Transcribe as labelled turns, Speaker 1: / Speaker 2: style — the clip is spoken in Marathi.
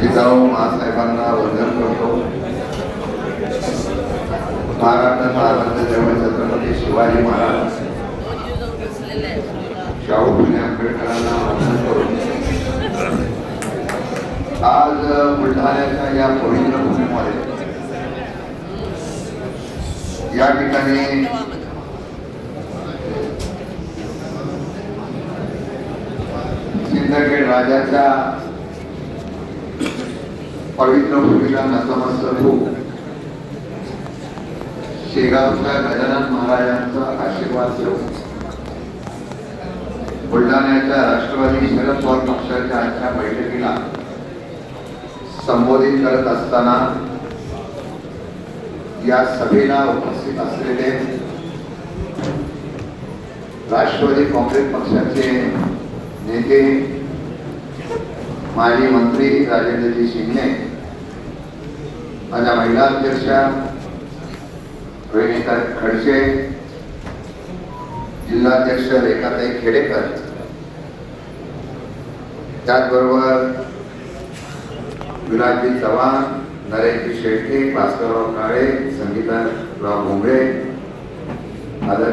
Speaker 1: जिजाऊ महासाहेबांना वंदन करतो. महाराष्ट्राचा आनंददेव छत्रपती शिवाजी महाराज शाहू फुले आंबेडकरांना वंदन करून आज बुलढाण्याच्या या पवित्र भूमीमध्ये या ठिकाणी सिंदखेड राजाच्या पवित्र भूमीला नतमस्तक होऊन शेगावच्या गजानन महाराजांचा आशीर्वाद घेऊन बुलढाण्याच्या राष्ट्रवादी शरद पवार पक्षाच्या आजच्या बैठकीला संबोधित करत असताना या सभेला उपस्थित असलेले राष्ट्रवादी काँग्रेस पक्षाचे नेते माजी मंत्री राजेंद्रजी शिंदे माझ्या महिला अध्यक्षा रोहिणीता खडसे जिल्हाध्यक्ष रेखाताई खेडेकर. त्याचबरोबर विराजी चव्हाण नरेशजी शेळके भास्करराव काळे संगीताराव भोंगळे आदर